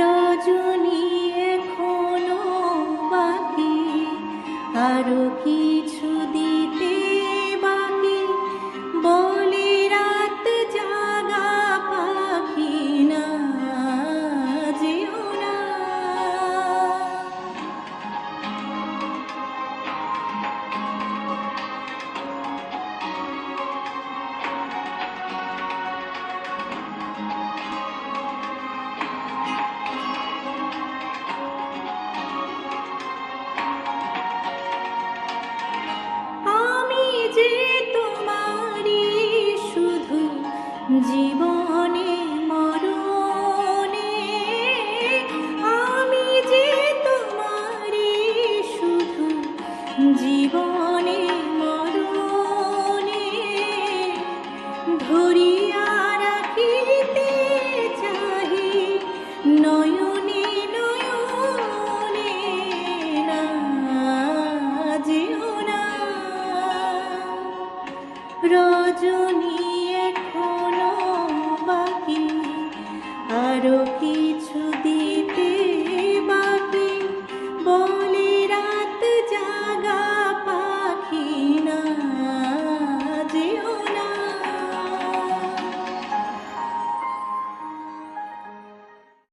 রজনী এখনও বাকি। আরও কিছু দিতে ধরিয়া রাখিতে চাহি নয়নে নয়নে না রজনী